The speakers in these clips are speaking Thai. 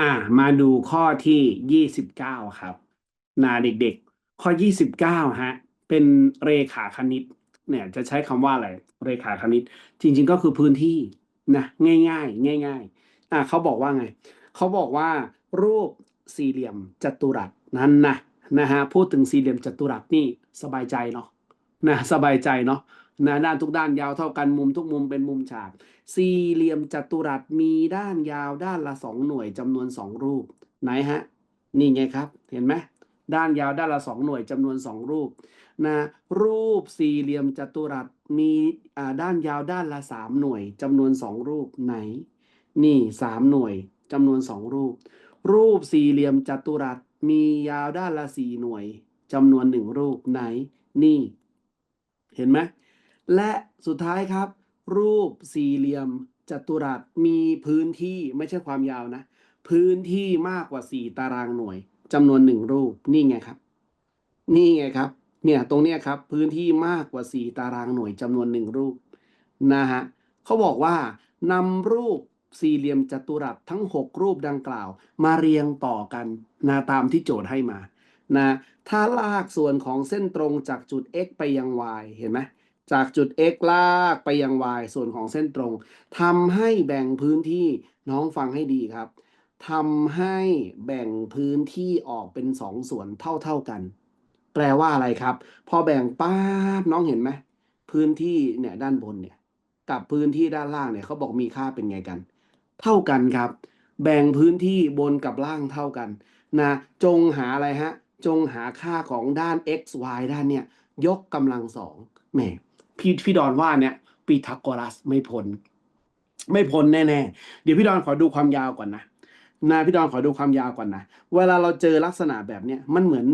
อ่า มาดูข้อที่ยี่สิบเก้าครับ นาเด็กๆ ข้อยี่สิบเก้าฮะ เป็นเรขาคณิต เนี่ย จะใช้คำว่าอะไร เรขาคณิต จริง ๆ ก็คือพื้นที่นะง่ายๆ ง่าย ๆ อ่าเขาบอกว่าไง เขาบอกว่ารูปสี่เหลี่ยมจัตุรัสนั้นนะนะฮะ พูดถึงสี่เหลี่ยมจัตุรัสนี่สบายใจเนาะนะสบายใจเนาะ นะด้านทุกด้านยาวเท่ากันมุมทุกมุมเป็นมุมฉาก สี่เหลี่ยมจัตุรัสมีด้านยาวด้านละสองหน่วยจำนวนสองรูป ไหนฮะ นี่ไงครับ เห็นไหมด้านยาวด้านละสองหน่วยจำนวนสองรูปนะรูปสี่เหลี่ยมจัตุรัสมีอ่าด้านยาวด้านละสามหน่วยจำนวนสองรูปไหน นี่สามหน่วยจำนวนสองรูป รูปสี่เหลี่ยมจัตุรัสมียาวด้านละสี่หน่วยจำนวนหนึ่งรูปไหน นี่ เห็นไหม และสุดท้ายครับ รูปสี่เหลี่ยมจัตุรัสมีพื้นที่ไม่ใช่ความยาวนะ พื้นที่มากกว่าสี่ตารางหน่วยจำนวนหนึ่งรูปนี่ไงครับ นี่ไงครับ เนี่ยตรงเนี้ยครับ พื้นที่มากกว่าสี่ตารางหน่วยจำนวนหนึ่งรูปนะฮะเขาบอกว่านำรูปสี่เหลี่ยมจัตุรัสทั้งหกรูปดังกล่าว มาเรียงต่อกันนะตามที่โจทย์ให้มานะถ้าลากส่วนของเส้นตรงจากจุด x ไปยัง y เห็นไหม จากจุด x ลากไปยัง y ส่วนของเส้นตรงทำให้แบ่งพื้นที่น้องฟังให้ดีครับทำให้แบ่งพื้นที่ออกเป็นสองส่วนเท่าเท่าๆกัน แปลว่าอะไรครับ พอแบ่งป้าบน้องเห็นไหมพื้นที่เนี่ยด้านบนเนี่ย กับพื้นที่ด้านล่างเนี่ยเขาบอกมีค่าเป็นไงกัน เท่ากันครับ แบ่งพื้นที่บนกับล่างเท่ากันนะจงหาอะไรฮะ จงหาค่าของด้าน x y ด้านเนี่ย ยกกำลังสองแหม พี่พี่ดอนว่าเนี่ยปีทาโกรัสไม่พ้นไม่พ้นแน่ๆ เดี๋ยวพี่ดอนขอดูความยาวก่อนนะนะพี่ดอนขอดูความยาวก่อนนะเวลาเราเจอลักษณะแบบเนี้ยมันเหมือน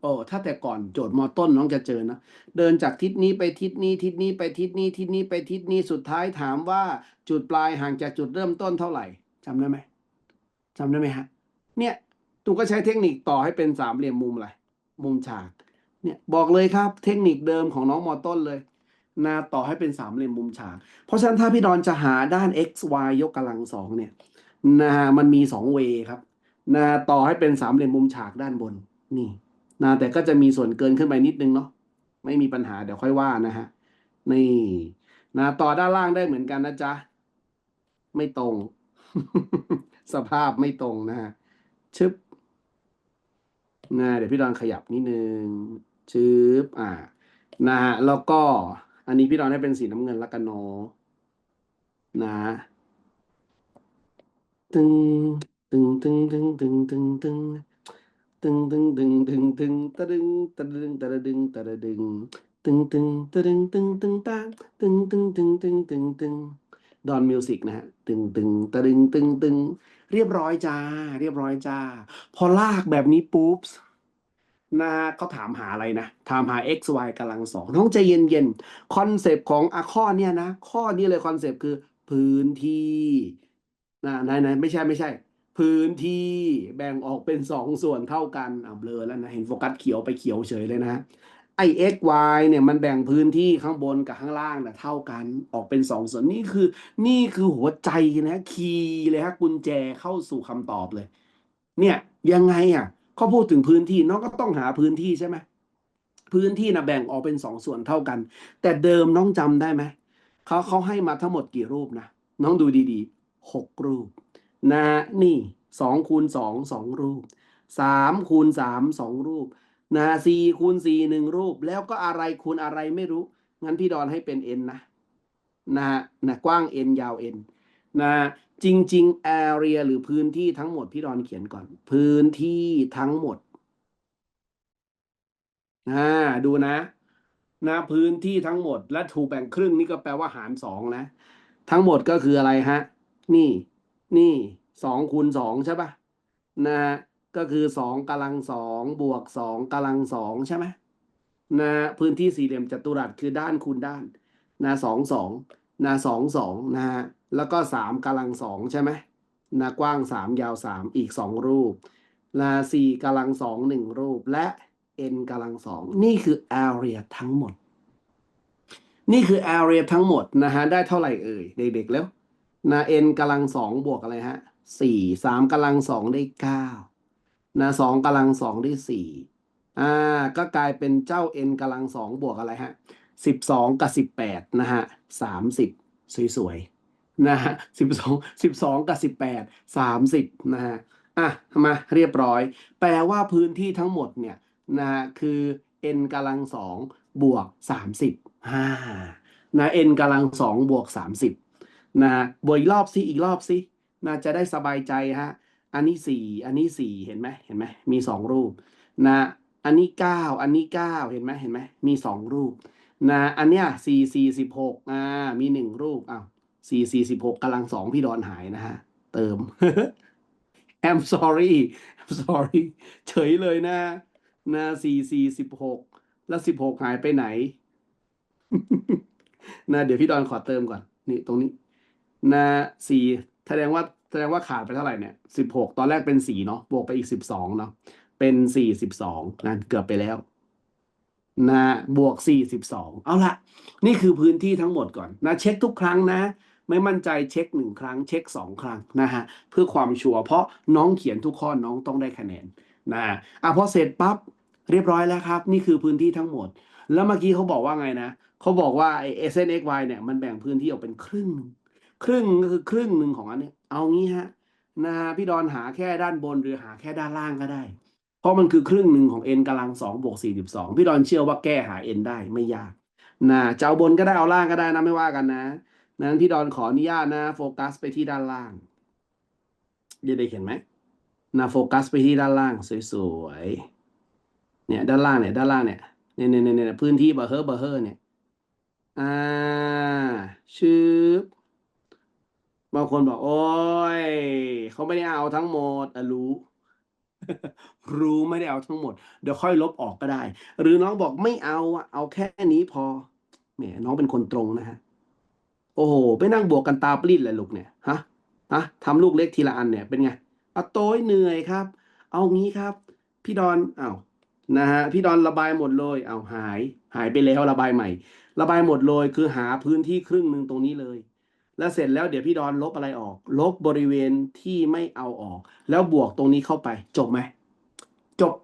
โอ้ถ้าแต่ก่อนโจทย์มอต้นน้องจะเจอนะเดินจากทิศนี้ไปทิศนี้ทิศนี้ไปทิศนี้ทิศนี้ไปทิศนี้สุดท้ายถามว่าจุดปลายห่างจากจุดเริ่มต้นเท่าไหร่จำได้ไหมจำได้ไหมฮะเนี่ยตูก็ใช้เทคนิคต่อให้เป็นสามเหลี่ยมมุมอะไรมุมฉากเนี่ยบอกเลยครับเทคนิคเดิมของน้องมอต้นเลย นะต่อให้เป็นสามเหลี่ยมมุมฉาก เพราะฉะนั้นถ้าพี่ดอนจะหาด้าน x y ยกกำลังสองเนี่ยนะฮะมันมีสองเวครับนะต่อให้เป็นสามเหลี่ยมมุมฉากด้านบนนี่นะแต่ก็จะมีส่วนเกินขึ้นไปนิดนึงเนาะไม่มีปัญหาเดี๋ยวค่อยว่านะฮะนี่นะต่อด้านล่างได้เหมือนกันนะจ๊ะไม่ตรง สภาพไม่ตรงนะฮะชึบนะเดี๋ยวพี่ดอนขยับนิดนึงชึบอ่านะฮะแล้วก็ อันนี้พี่ดอนให้เป็นสีน้ำเงินละกันเนาะนะ ตึงตึงตึงตึงตึงตึงตึงตึงตึงตึงตึงตึงตะดึงตะดึงตะดึงตะดึงตึงตึงตะดึงตึงตึงตาตึงตึงตึงตึงตึงตึงดอนมิวสิกนะฮะตึงตึงตะดึงตึงตึงเรียบร้อยจ้า เรียบร้อยจ้า พอลากแบบนี้ปุ๊บ นะเขาถามหาอะไรนะ ถามหา x y กำลังสองน้องใจเย็นๆคอนเซปต์ของอะข้อเนี่ยนะ ข้อนี้เลยคอนเซปต์คือพื้นที่นะไหนไหนไม่ใช่ไม่ใช่ พื้นที่แบ่งออกเป็นสองส่วนเท่ากันอ่าเบลอแล้วนะ เห็นโฟกัสเขียวไปเขียวเฉยเลยนะไอ x y เนี่ยมันแบ่งพื้นที่ข้างบนกับข้างล่างนะเท่ากันออกเป็นสองส่วนนี่คือ นี่คือหัวใจนะคีย์เลยฮะกุญแจเข้าสู่คำตอบเลย เนี่ยยังไงอะ เขาพูดถึงพื้นที่น้องก็ต้องหาพื้นที่ใช่ไหมพื้นที่นะแบ่งออกเป็นสองส่วนเท่ากัน แต่เดิมน้องจำได้ไหมเขาเขาให้มาทั้งหมดกี่รูปนะน้องดูดีๆหกรูป นะ นี่สองคูณสองสองรูปสามคูณสามสองรูป นะสี่คูณสี่หนึ่งรูป แล้วก็อะไรคูณอะไรไม่รู้ งั้นพี่ดอนให้เป็น n นะนะนะกว้าง n ยาว n นะ จริงๆ area หรือพื้นที่ทั้งหมดพี่ดอนเขียนก่อน พื้นที่ทั้งหมดอ่าดูนะนะพื้นที่ทั้งหมดและถูกแบ่งครึ่งนี่ก็แปลว่าหารสองนะ ทั้งหมดก็คืออะไรฮะ นี่ นี่สองคูณสองใช่ปะนะฮะก็คือสองกำลังสองบวกสองกำลังสองใช่ไหมนะพื้นที่สี่เหลี่ยมจัตุรัสคือด้านคูณด้าน นะสองสอง นะสองสองนะฮะแล้วก็สามกำลังสองใช่ไหมนะกว้างสามยาวสามอีกสองรูปนะสี่กำลังสองหนึ่งรูปและ n กำลังสองนี่คือ area ทั้งหมด นี่คือ area ทั้งหมดนะฮะได้เท่าไหร่เอ่ยเด็กๆแล้วนะ n กำลังสองบวกอะไรฮะสี่สามกำลังสองได้เก้านะสองกำลังสองได้สี่อ่าก็กลายเป็นเจ้า n กำลังสองบวกอะไรฮะ สิบสองกับสิบแปดนะฮะสามสิบสวยๆนะฮะสิบสองสิบสองกับสิบแปดสามสิบนะฮะอะมาเรียบร้อย แปลว่าพื้นที่ทั้งหมดเนี่ยนะะคือ n กำลังสองบวกสามสิบห้านะ n กำลังสองบวกสามสิบนะฮะบวกอีกรอบสิอีกรอบสินะจะได้สบายใจฮะอันนี้สี่อันนี้สี่เห็นไหมเห็นไหมมีสองรูปนะอันนี้เก้าอันนี้เก้าเห็นไหมเห็นไหมมีสองรูป นะอันเนี้ยสี่สี่สิบหกอ่ามีหนึ่งรูปอ้าวสี่สี่สิบหกกำลังสองพี่ดอนหายนะฮะ เติม I'm sorry I'm sorry เฉยเลยนะ นะสี่สี่สิบหกแล้วสิบหกหายไปไหน นะ เดี๋ยวพี่ดอนขอเติมก่อน นี่ตรงนี้ นะสี่แสดงว่าแสดงว่าขาดไปเท่าไหร่เนี่ยสิบหกตอนแรกเป็นสี่เนาะบวกไปอีกสิบสองเนาะเป็นสี่สิบสองนะเกือบไปแล้ว นะบวกสี่สิบสองเอาละนี่คือพื้นที่ทั้งหมดก่อนนะเช็คทุกครั้งนะ ไม่มั่นใจเช็คหนึ่งครั้ง เช็คสองครั้งนะฮะเพื่อความชัวร์เพราะน้องเขียนทุกข้อน้องต้องได้คะแนนนะอะพอเสร็จปั๊บเรียบร้อยแล้วครับ นี่คือพื้นที่ทั้งหมด แล้วเมื่อกี้เขาบอกว่าไงนะเขาบอกว่าไอ้ s n x y เนี่ยมันแบ่งพื้นที่ออกเป็นครึ่งหนึ่งครึ่งก็คือครึ่งหนึ่งของอันนี้เอางี้ฮะนะพี่ดอนหาแค่ด้านบนหรือหาแค่ด้านล่างก็ได้ เพราะมันคือครึ่งหนึ่งของ n กำลังสองบวกสี่สิบสองพี่ดอนเชื่อว่าแก้หา n ได้ไม่ยากนะจะเอาบนก็ได้เอาล่างก็ได้นะไม่ว่ากันนะ นั้นพี่ดอนขออนุญาตนะ โฟกัสไปที่ด้านล่างเดี๋ยวได้เห็นไหมนะโฟกัสไปที่ด้านล่างสวยๆเนี่ยด้านล่างเนี่ยด้านล่างเนี่ยเนี่ยเนี่ยเนี่ยพื้นที่เบอร์เฮอร์เบอร์เฮอร์เนี่ยอ่าชืบบางคนบอก โอ้ยเขาไม่ได้เอาทั้งหมดอรู้ รู้ไม่ได้เอาทั้งหมด เดี๋ยวค่อยลบออกก็ได้ หรือน้องบอกไม่เอาอะเอาแค่นี้พอแหมน้องเป็นคนตรงนะฮะ โอ้โหไปนั่งบวกกันตาปลิ้นเลยลูกเนี่ยฮะฮะทำลูกเล็กทีละอันเนี่ยเป็นไงเอาโต้ยเหนื่อยครับ เอางี้ครับ พี่ดอนอ้าวนะฮะพี่ดอนระบายหมดเลยเอาหาย หายไปแล้วระบายใหม่ ระบายหมดเลยคือหาพื้นที่ครึ่งหนึ่งตรงนี้เลย แล้วเสร็จแล้วเดี๋ยวพี่ดอนลบอะไรออก ลบบริเวณที่ไม่เอาออก แล้วบวกตรงนี้เข้าไป จบไหม จบ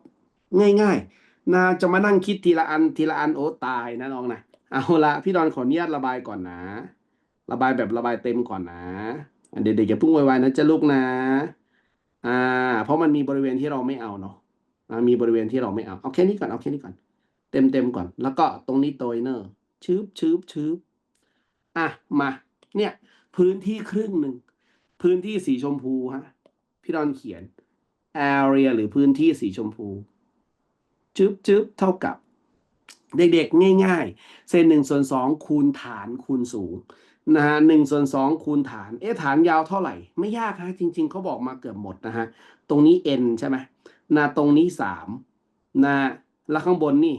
ง่ายๆนะจะมานั่งคิดทีละอันทีละอันโอ้ตายนะน้องนะเอาละพี่ดอนขออนุญาตระบายก่อนนะ ระบายแบบระบายเต็มก่อนนะเด็กๆอย่าพิ่งไวๆนะจะลูกนะ อ่า เพราะมันมีบริเวณที่เราไม่เอาเนาะมีบริเวณที่เราไม่เอาเอาแค่นี้ก่อนเอาแค่นี้ก่อน เต็มเต็มก่อน แล้วก็ตรงนี้โตยเนอร์ชืบชืบชืบอะมา เนี่ย พื้นที่ครึ่งหนึ่ง พื้นที่สีชมพูฮะพี่ดอนเขียน area หรือพื้นที่สีชมพู จึ๊บจึ๊บเท่ากับ เด็กๆ ง่ายๆเศษหนึ่งส่วนสองคูณฐานคูณสูงนะฮะหนึ่งส่วนสองคูณฐาน เอ๊ะฐานยาวเท่าไหร่ ไม่ยากฮะจริง ๆเขาบอกมาเกือบหมดนะฮะ ตรงนี้ n ใช่ไหมนะตรงนี้สามนะแล้วข้างบนนี่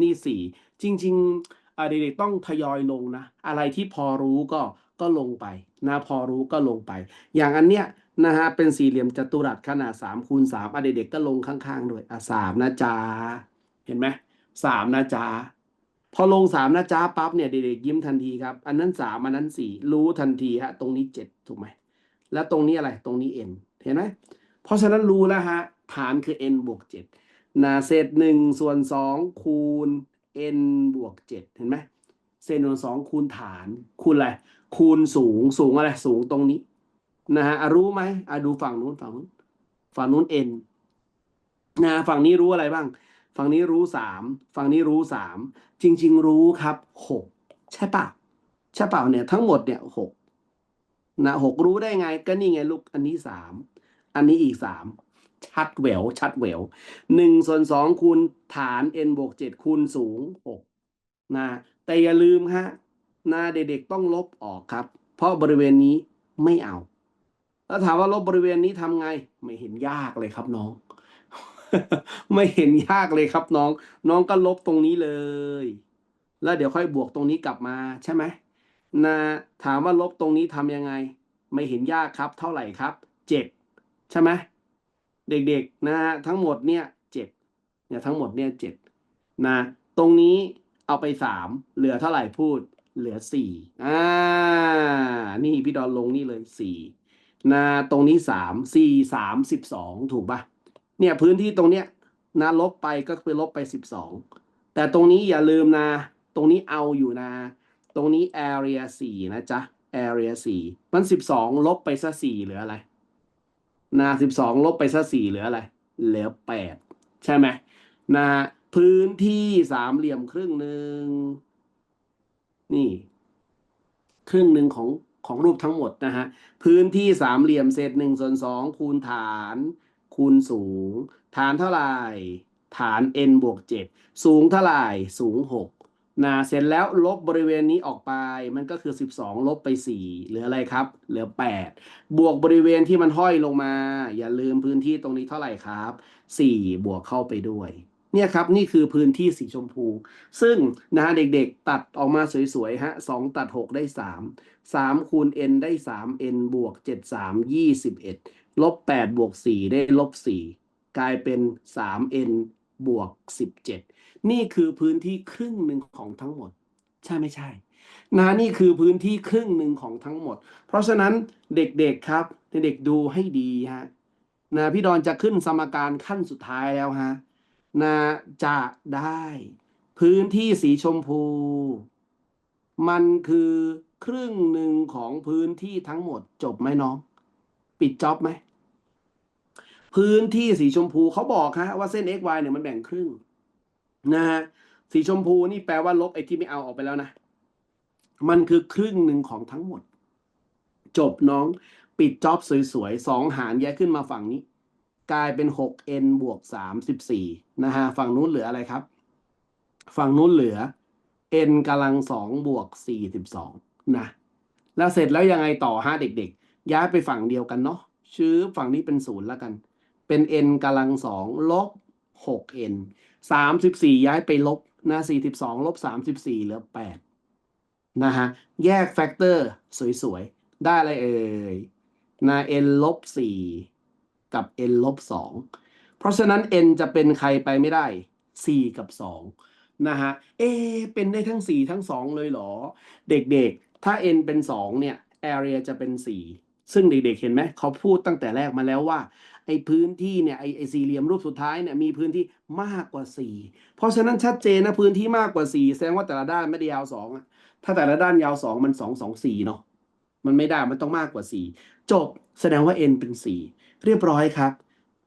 นี่สี่จริง ๆ เด็กๆต้องทยอยลงนะ อะไรที่พอรู้ก็ก็ลงไปนะพอรู้ก็ลงไป อย่างอันเนี้ยนะฮะเป็นสี่เหลี่ยมจัตุรัสขนาดสามคูณสามอะเด็กๆก็ลงข้างๆด้วยอะสามนะจ๊ะเห็นไหมสามนะจ๊ะพอลงสามนะจ๊ะปั๊บเนี่ยเด็กๆยิ้มทันทีครับ อันนั้นสามอันนั้นสี่รู้ทันทีฮะตรงนี้เจ็ดถูกไหมแล้วตรงนี้อะไรตรงนี้ n เห็นไหมเพราะฉะนั้นรู้แล้วฮะฐานคือ n บวกเจ็ดนะเศษหนึ่งส่วนสองคูณ n บวกเจ็ดเห็นไหมเศษหนึ่งส่วนสองคูณฐาน คูณอะไร คูณสูงสูงอะไร สูงตรงนี้นะฮะอะรู้ไหมอะดูฝั่งนู้นฝั่งนู้นฝั่งนู้น n นะฝั่งนี้รู้อะไรบ้าง ฝั่งนี้รู้สามฝั่งนี้รู้สามจริง ๆ รู้ครับหกใช่ปะใช่เปล่าเนี่ยทั้งหมดเนี่ยหกนะหกรู้ได้ไงก็นี่ไงลูกอันนี้สามอันนี้อีกสาม ชัดแหวว ชัดแหววหนึ่งส่วนสองคูณฐาน n บวกเจ็ดคูณสูงหกนะแต่อย่าลืมฮะนะเด็กๆต้องลบออกครับ เพราะบริเวณนี้ไม่เอา แล้วถามว่าลบบริเวณนี้ทำไง ไม่เห็นยากเลยครับน้อง ไม่เห็นยากเลยครับน้อง น้องก็ลบตรงนี้เลย แล้วเดี๋ยวค่อยบวกตรงนี้กลับมาใช่ไหมนะถามว่าลบตรงนี้ทำยังไง ไม่เห็นยากครับ เท่าไหร่ครับเจ็ดใช่ไหม เด็กๆนะฮะทั้งหมดเนี่ยเจ็ดเนี่ยทั้งหมดเนี่ยเจ็ดนะตรงนี้เอาไปสามเหลือเท่าไหร่พูดเหลือสี่อ่านี่พี่ดอนลงนี่เลยสี่นะตรงนี้สามสี่สามสิบสองถูกปะเนี่ยพื้นที่ตรงเนี้ยนะลบไปก็คือลบไปสิบสองแต่ตรงนี้อย่าลืมนะ ตรงนี้เอาอยู่นะ ตรงนี้ area สี่นะจ๊ะ area สี่มันสิบสองลบไปซะสี่เหลืออะไร นะสิบสองลบไปซะสี่เหลืออะไร เหลือแปดใช่ไหมนะพื้นที่สามเหลี่ยมครึ่งหนึ่งนี่ ครึ่งหนึ่งของของรูปทั้งหมดนะฮะพื้นที่สามเหลี่ยมเศษหนึ่งส่วนสองคูณฐาน คูณสูง ฐานเท่าไหร่ ฐาน n บวกเจ็ดสูงเท่าไหร่สูงหก นะเสร็จแล้วลบบริเวณนี้ออกไปมันก็คือ 12 ลบไป 4 เหลืออะไรครับ เหลือ 8 บวกบริเวณที่มันห้อยลงมา อย่าลืมพื้นที่ตรงนี้เท่าไหร่ครับ 4 บวกเข้าไปด้วย เนี่ยครับนี่คือพื้นที่สีชมพู ซึ่งนะฮะเด็กๆ ตัดออกมาสวยๆฮะ2ตัด 6 ได้ 3 3 คูณ n ได้ 3 n บวก 7 3 21 ลบ 8 บวก 4 ได้ลบ 4 กลายเป็น 3n บวก 17 นี่คือพื้นที่ครึ่งหนึ่งของทั้งหมด ใช่ไม่ใช่นะนี่คือพื้นที่ครึ่งหนึ่งของทั้งหมด เพราะฉะนั้นเด็กๆครับเด็กๆดูให้ดีฮะนะพี่ดอนจะขึ้นสมการขั้นสุดท้ายแล้วฮะนะจะได้ พื้นที่สีชมพู มันคือครึ่งหนึ่งของพื้นที่ทั้งหมดจบไหมน้อง ปิดจ็อบไหม พื้นที่สีชมพูเขาบอกฮะว่าเส้น x y เนี่ยมันแบ่งครึ่ง นะฮะสีชมพูนี่แปลว่าลบไอ้ที่ไม่เอาออกไปแล้วนะ มันคือครึ่งหนึ่งของทั้งหมด จบน้องปิดจ็อบสวยๆสองหารแยกขึ้นมาฝั่งนี้ กลายเป็น 6n บวก 34 นะฮะ ฝั่งนู้นเหลืออะไรครับ ฝั่งนู้นเหลือ n กำลังสองบวก 42 นะ แล้วเสร็จแล้วยังไงต่อฮะเด็กๆ ย้ายไปฝั่งเดียวกันเนาะชื่อฝั่งนี้เป็นศูนย์แล้วกัน เป็น n กำลังสองลบ 6n 34ย้ายไปลบนะ42ลบ34เหลือ8นะฮะ แยกแฟกเตอร์สวยๆ ได้อะไรเอ่ยนะ n ลบ4กับ n ลบ2เพราะฉะนั้น n จะเป็นใครไปไม่ได้4กับ2นะฮะ เอ เป็นได้ทั้ง4ทั้ง2เลยเหรอ เด็กๆ ถ้า n เป็น2เนี่ย area จะเป็น4ซึ่งเด็กๆ เห็นไหมเขาพูดตั้งแต่แรกมาแล้วว่า อ้พื้นที่เนี่ยไอ้ไอ้สี่เหลี่ยมรูปสุดท้ายเนี่ยมีพื้นที่มากกว่า 4 เพราะฉะนั้นชัดเจนนะพื้นที่มากกว่า 4 แสดงว่าแต่ละด้านไม่ได้ยาว2อะถ้าแต่ละด้านยาว 2 มัน 2 2 4 เนาะมันไม่ได้มันต้องมากกว่า 4 จบแสดงว่า n เป็น 4 เรียบร้อยครับ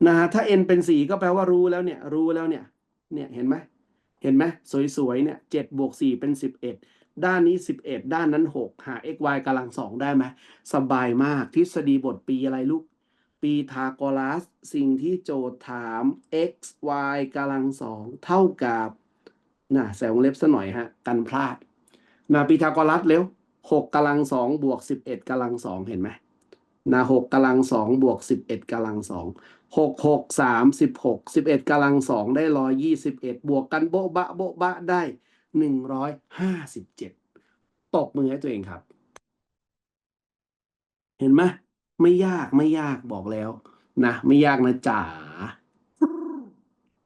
นะฮะถ้า n เป็น 4 ก็แปลว่ารู้แล้วเนี่ยรู้แล้วเนี่ยเนี่ยเห็นไหมเห็นไหมสวยๆเนี่ยเจ็ดบวกสี่เป็นสิบเอ็ดด้านนี้สิบเอ็ดด้านนั้นหกหา x y กำลังสองได้ไหมสบายมากทฤษฎีบทปีอะไรลูก ปีทาโกรัส สิ่งที่โจทย์ถาม x y กำลังสองเท่ากับน่ะแสวงเล็บซะหน่อยฮะ กันพลาดนะปีทาโกรัสเร็วหกกำลังสองบวกสิบเอ็ดกำลังสองเห็นไหมนะหกกำลังสองบวกสิบเอ็ดกำลังสองหกหกสามสิบหกสิบเอ็ดกำลังสองได้ร้อยยี่สิบเอ็ดบวกกันโบ๊ะบะโบ๊ะบะได้หนึ่งร้อยห้าสิบเจ็ดตบมือให้ตัวเองครับ เห็นไหม ไม่ยากไม่ยากบอกแล้ว นะ ไม่ยากนะจ๋า